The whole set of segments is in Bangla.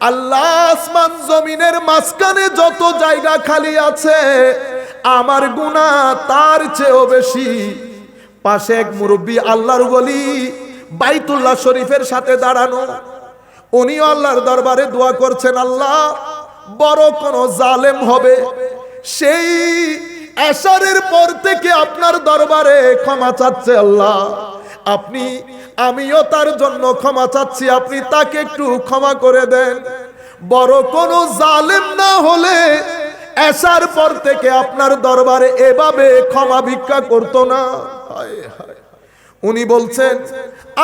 আল্লাহ আসমান জমিনের মাঝখানে যত জায়গা খালি আছে, আমার গুণা তার চেয়েও বেশি। পাশে এক মুরব্বী আল্লাহর বলি বাইতুল্লাহ শরীফের সাথে দাঁড়ানো। উনিও আল্লাহর দরবারে দোয়া করছেন, আল্লাহ, বড় কোন জালেম হবে। সেই এশারের পর থেকে আপনার দরবারে ক্ষমা চাচ্ছে আল্লাহ। আপনি, আমিও তার জন্য ক্ষমা চাচ্ছি, আপনি তাকে একটু ক্ষমা করে দেন। বড় কোন জালেম না হলে এসার পর থেকে আপনার দরবারে এভাবে ক্ষমা ভিক্ষা করতো না। উনি বলছেন,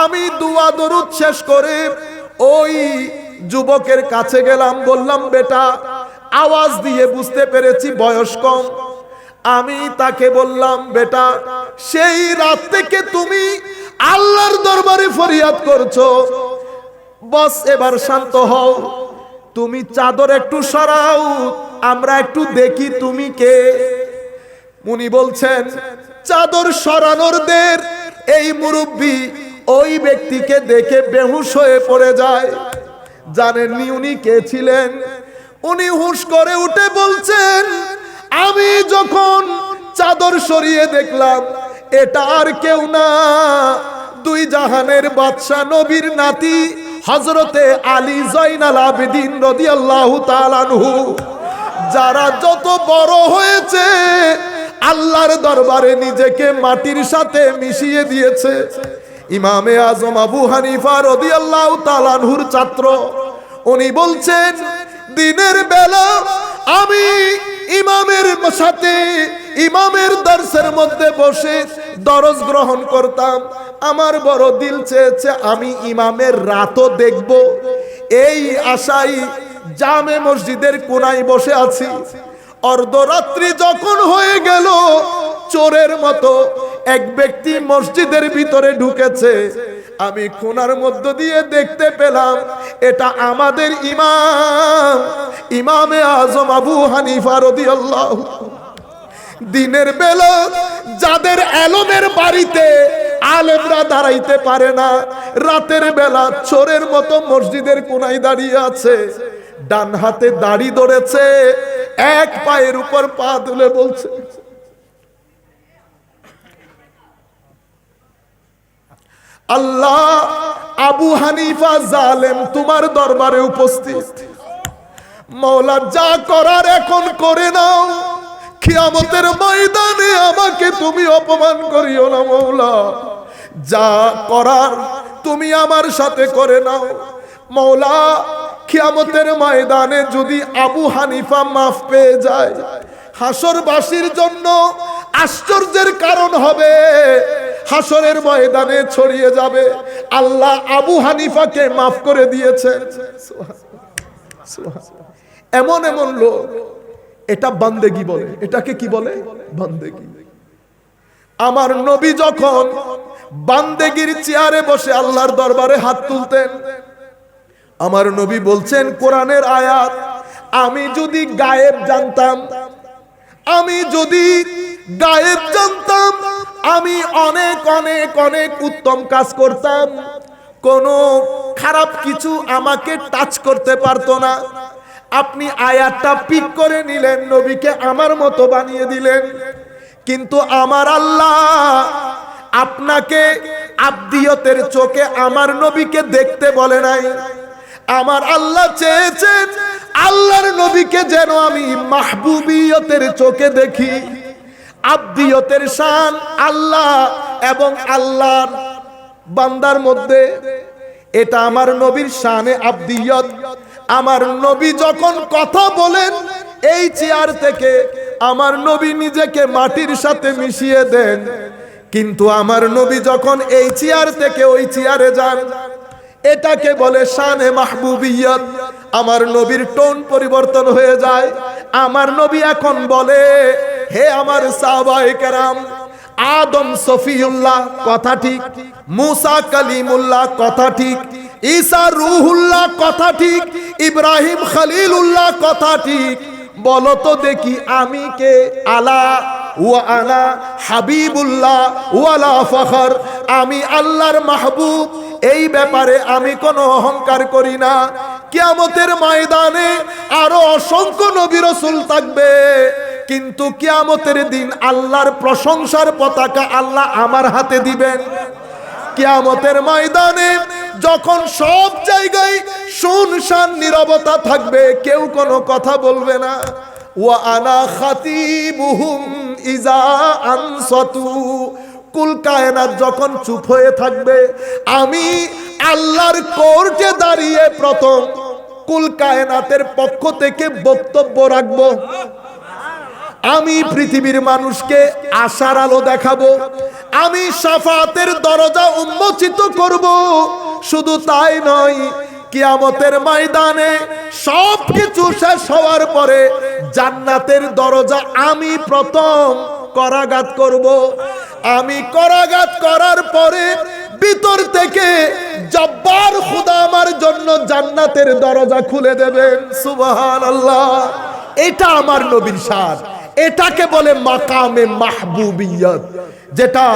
আমি দুয়া দরুদ শেষ করে ওই যুবকের কাছে গেলাম, বললাম, বেটা, আওয়াজ দিয়ে বুঝতে পেরেছি বয়স আমি তাকে বললাম, বেটা, সেই রাত থেকে তুমি আল্লাহর দরবারে ফরিয়াদ করছ। বস, এবার শান্ত হও। তুমি চাদর একটু সরাও, আমরা একটু দেখি তুমি কে। উনি বলছেন, চাদর সরানোর দের এই মুরব্বী ওই ব্যক্তিকে দেখে বেহুশ হয়ে পড়ে যায়। জানেননি উনি কে ছিলেন? উনি হুশ করে উঠে বলছেন, আমি যখন চাদর সরিয়ে দেখলাম, এটা আর কেউ না। দুই জাহানের বাদশাহ নবীর নাতি হজরতে আলী জয়নাল আবেদিন রদিয়াল্লাহু তাআলাহু যারা যত বড় হয়েছে, আল্লাহর দরবারে নিজেকে মাটির সাথে মিশিয়ে দিয়েছে। ইমামে আজম আবু হানিফা রদি আল্লাহ তালানহুর ছাত্র। উনি বলছেন, দিনের বেলা আমি ইমামের সাথে, ইমামের দর্শের মধ্যে বসে দরজ গ্রহণ করতাম। আমার বড় দিল চেয়েছে, আমি ইমামের রাতও দেখব। এই আশাই জামে মসজিদের কোনায় বসে আছি। অর্ধরাত্রি যখন হয়ে গেল, চোরের মতো এক ব্যক্তি মসজিদের ভিতরে ঢুকেছে। আমি কোনার মধ্য দিয়ে দেখতে পেলাম, এটা আমাদের ইমাম। ইমামে আজম আবু হানিফা রদিয়াল্লাহু দিনের বেলা যাদের এলমের বাড়িতে আলেমরা দাঁড়াইতে পারে না, রাতের বেলা চোরের মতো মসজিদের কোনায় দাঁড়িয়ে আছে, ডান হাতে দাড়ি ধরেছে, এক পায়ের উপর পা তুলে বলছে, আল্লাহ আবু হানিফা জালেম তোমার দরবারে উপস্থিত। মৌলা, যা করার এখন করে নাও। খিয়ামতের ময়দানে আমাকে তুমি অপমান করিও না মৌলা। যা করার তুমি আমার সাথে করে নাও। মৌলা, খিয়ামতের ময়দানে যদি আবু হানিফা মাফ পেয়ে যায় হাসরবাসীর জন্য আশ্চর্যের কারণ হবে। হাসরের ময়দানে ছড়িয়ে যাবে। আল্লাহ আবু হানিফাকে মাফ করে দিয়েছেন এমন এমন লোক। এটা বান্দেগি বলে। এটাকে কি বলে? বান্দেগি। আমার নবী যখন বান্দেগির চেয়ারে বসে আল্লাহর দরবারে হাত তুলতেন, আমার নবী বলছেন, কোরআনের আয়াত, আমি যদি গায়েব জানতাম, আমি যদি গায়েব জানতাম, আমি অনেক অনেক অনেক উত্তম কাজ করতাম, কোনো খারাপ কিছু আমাকে টাচ করতে পারতো না। আপনি আয়াতটা পিক করে নিলেন, নবীকে আমার মতো বানিয়ে দিলেন। কিন্তু আমার আল্লাহ আপনাকে আব্দিয়তের চোখে আমার নবীকে দেখতে বলে নাই। আমার আল্লাহ চেয়েছেন আল্লাহর নবীকে যেন আমি মাহবুবিয়তের চোখে দেখি। আব্দিয়তের শান আল্লাহ এবং আল্লাহর বান্দার মধ্যে, এটা আমার নবীর শানে আব্দিয়ত। আমার নবী যখন কথা বলেন, এই চেয়ার থেকে আমার নবী নিজেকে মাটির সাথে মিশিয়ে দেন। কিন্তু আমার নবী যখন এই চেয়ার থেকে ওই চেয়ারে যান, এটাকে বলে শানে মাহবুবিয়ত। আমার নবীর টোন পরিবর্তন হয়ে যায়। আমার নবী এখন বলে, হে আমার সাহাবায়ে কেরাম, আদম সফিউল্লাহ, কথা ঠিক, মুসা কালিমুল্লাহ, কথা ঠিক ঈসা রুহুল্লাহ কথা ঠিক, ইব্রাহিম খলিলুল্লাহ কথা ঠিক। বলো তো দেখি আমি কে? আলা ওয়া আনা হাবিবুল্লাহ ওয়ালা ফখর। আমি আল্লাহর মাহবুব। এই ব্যাপারে আমি কোনো অহংকার করি না। কিয়ামতের ময়দানে আরও অসংখ্য নবী রসুল থাকবে। কিন্তু কিয়ামতের দিন আল্লাহর প্রশংসার পতাকা আল্লাহ আমার হাতে দিবেন। কিয়ামতের ময়দানে যখন সব জায়গায় শুনশান নীরবতা থাকবে, কেউ কোনো কথা বলবে না। ওয়া আনা খাতিবুহুম ইজা আনসাতু। কুল কায়নাত যখন চুপ হয়ে থাকবে, আমি আল্লাহর কোর্টে দাঁড়িয়ে প্রথম কুল কায়নাতের পক্ষ থেকে বক্তব্য রাখব। আমি পৃথিবীর মানুষকে আশার আলো দেখাবো। আমি সাফাতের দরজা উন্মোচিত করব। শুধু তাই নয়, কিয়ামতের ময়দানে সব কিছু শেষ হওয়ার পরে জান্নাতের দরজা আমি প্রথম করাঘাত করব। আমি করাঘাত করার পরে ভিতর থেকে জব্বার খুদা আমার জন্য জান্নাতের দরজা খুলে দেবেন। সুবহানাল্লাহ। এটা আমার নবীর সার এটাকে বলে মাকামে মাহবুবিয়ত, যেটা,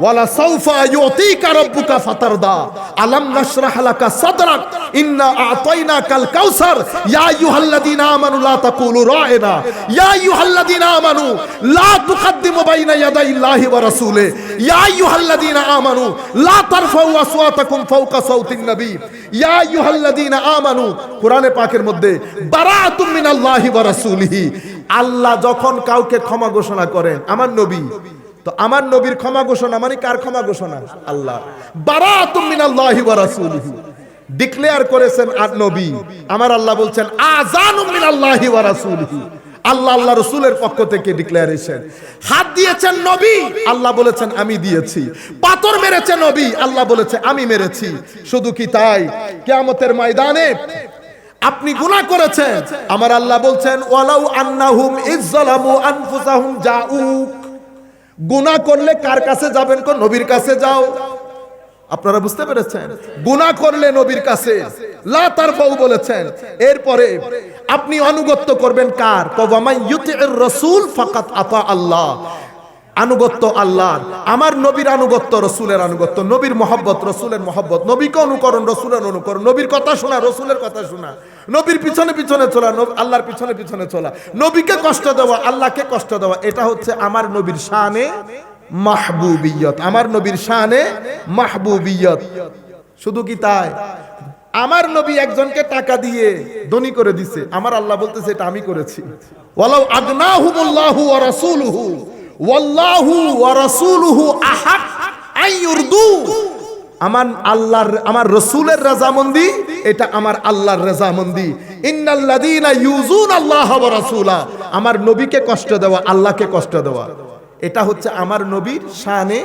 ওয়ালা সাউফা ইউতিকা রাব্বুকা ফাতারদা, আলাম নাশরাহ লাকা সাদরাক, ইন্না আতাইনাকাল কাউসার, ইয়া আইয়ুহাল্লাযীনা আমানু লা তাকুলু রা'না ইয়া আইয়ুহাল্লাযীনা আমানু লা তুকদ্দিমু বাইনা ইয়াদাইল্লাহি ওয়া রাসূলি ইয়া আইয়ুহাল্লাযীনা আমানু লা তারফাউ আসওয়াতাকুম ফাওকা সাউতিন নবী, ইয়া আইয়ুহাল্লাযীনা আমানু, কোরআনে পাকের মধ্যে, বারাআতুম মিনাল্লাহি ওয়া রাসূলিহি আল্লাহ যখন কাউকে ক্ষমা ঘোষণা করেন, আমার নবী। তো আমার নবীর ক্ষমা ঘোষণা মানে কার ক্ষমা ঘোষণা? আল্লাহ। ওয়া রাসূলিহি। ডিক্লেয়ার করেছেন আর নবী। আমার আল্লাহ বলছেন, আযানুম মিনাল্লাহি ওয়া আল্লাহ আল্লাহ রসুলের পক্ষ থেকে ডিক্লারেশন হাত দিয়েছেন নবী, আল্লাহ বলেছেন, আমি দিয়েছি। পাথর মেরেছে নবী, আল্লাহ বলেছে, আমি মেরেছি। শুধু কি তাই? কিয়ামতের ময়দানে আপনি গুনাহ করেছেন। আমার আল্লাহ বলছেন, ওয়ালাউ আন্নাহুম ইজ্জালামু আনফুসাহুম জাউক। গুনাহ করলে কার কাছে যাবেন কোন নবীর কাছে যাও। আপনারা বুঝতে পেরেছেন? গুনাহ করলে নবীর কাছে। লা তারফাউ বলেছেন। এরপরে আপনি অনুগত্য করবেন কার? কবামাই ইউতির রাসূল ফাকাত আতা আল্লাহ। আনুগত্য আল্লাহর। আমার নবীর আনুগত্য রসুলের আনুগত্য, নবীর মহব্বত রসুলের মহব্বত, নবীকে অনুকরণ রসুলের অনুকরণ, নবীর কথা শোনা, রসুলের কথা শোনা, নবীর পিছনে পিছনে চলা আল্লাহর পিছনে পিছনে চলা, নবীকে কষ্ট দেওয়া, আল্লাহকে কষ্ট দেওয়া, এটা হচ্ছে আমার নবীর শানে মাহবুবিয়ত, আমার নবীর শানে মাহবুবিয়ত। শুধু কি তাই? আমার নবী একজনকে টাকা দিয়ে ধনী করে দিছে। আমার আল্লাহ বলতেছে, এটা আমি করেছি। ওয়ালাউ ওয়া রাসূলুহু। ওয়াল্লাহু ওয়া রাসূলুহু আহাক আইয়ুরদু আমার আল্লাহর, আমার রসুলের রাজামন্দি, এটা আমার আল্লাহর রাজামন্দি। ইন্নাল্লাযীনা ইউজুন আল্লাহ ওয়া রাসূলা। আমার নবীকে কষ্ট দেওয়া, আল্লাহকে কষ্ট দেওয়া। এটা হচ্ছে আমার নবীর শানে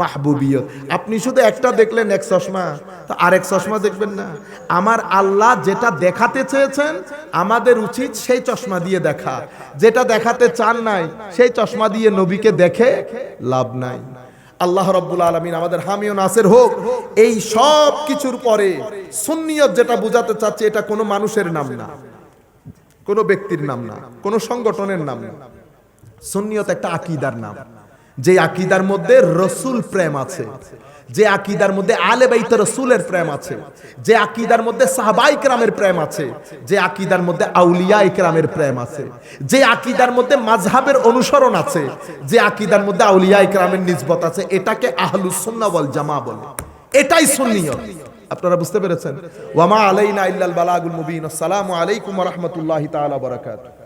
মাহবুবিয়ত। আপনি শুধু একটা দেখলেন এক চশমা, তো আরেক চশমা দেখবেন না। আমার আল্লাহ যেটা দেখাতে চেয়েছেন, আমাদের উচিত সেই চশমা দিয়ে দেখা। যেটা দেখাতে চান নাই, সেই চশমা দিয়ে নবীকে দেখে লাভ নাই। আল্লাহ রব্বুল আলমিন আমাদের হামিও নাসের হোক, এই সব কিছুর পরে সুন্নিয়ত যেটা বোঝাতে চাচ্ছে, এটা কোনো মানুষের নাম না, কোনো ব্যক্তির নাম না, কোনো সংগঠনের নাম না। সুন্নিয়ত একটা আকিদার নাম। যে আকিদার মধ্যে রসুল প্রেম আছে, যে আকিদার মধ্যে আলে বাইত রসুলের প্রেম আছে, যে আকিদার মধ্যে সাহাবাই কেরামের প্রেম আছে, যে আকিদার মধ্যে আউলিয়া ইকরামের প্রেম আছে, যে আকিদার মধ্যে মাঝহাবের অনুসরণ আছে, যে আকিদার মধ্যে আউলিয়া ইকরামের নিজবত আছে, এটাকে আহলুস সুন্নাহ ওয়াল জামা বলে। এটাই সুন্নিয়ত। আপনারা বুঝতে পেরেছেন? ওয়ামা আলাইনা ইল্লাল বালাগুল মুবিন। আসসালামু আলাইকুম ওয়া রাহমাতুল্লাহি তাআলা ওয়া বারাকাতুহু।